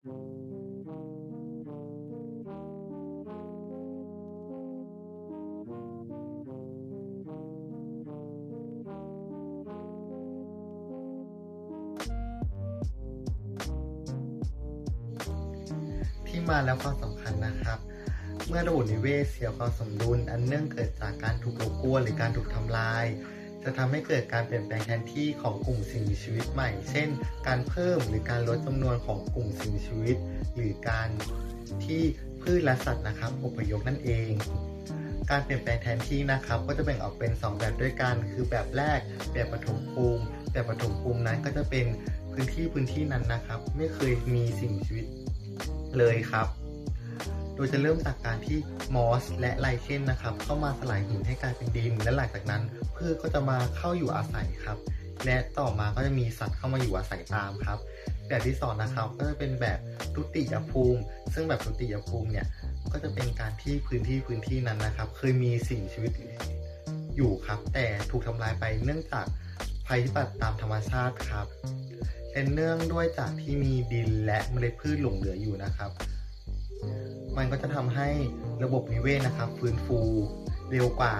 ที่มาและความสำคัญนะครับ เมื่อระบบนิเวศเสียความสมดุล อันเนื่องเกิดจากการถูกรบกวนหรือการถูกทำลาย จะทำให้เกิดการเปลี่ยนแปลงแทนที่ของกลุ่มสิ่งมีชีวิตใหม่ เช่น การเพิ่มหรือการลดจำนวนของกลุ่มสิ่งมีชีวิต หรือการที่พืชและสัตว์นะครับอพยพนั่นเอง การเปลี่ยนแปลงแทนที่นะครับ ก็จะแบ่งออกเป็น 2 แบบด้วยกัน คือแบบแรกแบบปฐมภูมิ แบบปฐมภูมินั้นก็จะเป็นพื้นที่พื้นที่นั้นนะครับ ไม่เคยมีสิ่งมีชีวิตเลยครับ โดยจะเริ่มจากการที่มอสและไลเคนนะครับ เข้ามาสลายหินให้กลายเป็นดิน และหลังจากนั้นพืชก็จะมาเข้าอยู่อาศัยครับ และต่อมาก็จะมีสัตว์เข้ามาอยู่อาศัยตามครับ แบบที่สองนะครับก็จะเป็นแบบทุติยภูมิ ซึ่งแบบทุติยภูมิเนี่ยก็จะเป็นการที่พื้นที่พื้นที่นั้นนะครับ เคยมีสิ่งชีวิตอยู่ครับ แต่ถูกทำลายไปเนื่องจากภัยพิบัติตามธรรมชาติครับและเนื่องด้วยจากที่มีดินและเมล็ดพืชหลงเหลืออยู่นะครับ มันก็จะทำให้ระบบนิเวศนะครับ ฟื้นฟูเร็วกว่า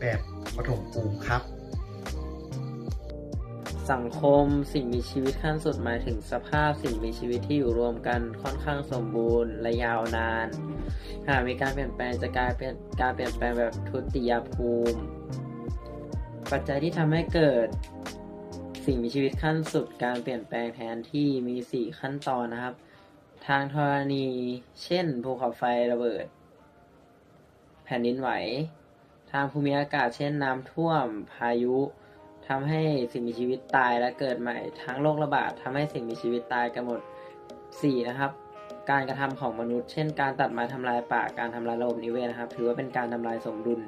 แบบปฐมภูมิครับ สังคมสิ่งมีชีวิตขั้นสุดหมายถึงสภาพสิ่งมีชีวิตที่อยู่รวมกันค่อนข้างสมบูรณ์และยาวนาน หากมีการเปลี่ยนแปลงจะกลายเป็นการเปลี่ยนแปลงแบบทุติยภูมิ ปัจจัยที่ทำให้เกิดสิ่งมีชีวิตขั้นสุดการเปลี่ยนแปลงแทนที่มี 4 ขั้นตอนนะครับ ทางธรณี เช่น ภูเขาไฟระเบิด แผ่นดินไหว ทางภูมิอากาศ เช่น น้ำท่วม พายุทำให้สิ่งมีชีวิตตายและเกิดใหม่ ทั้งโรคระบาดทำให้สิ่งมีชีวิตตายกันหมด 4. นะครับ การกระทำของมนุษย์ เช่น การตัดไม้ทำลายป่า การทำลายระบบนิเวศนะครับ ถือว่าเป็นการทำลายสมดุล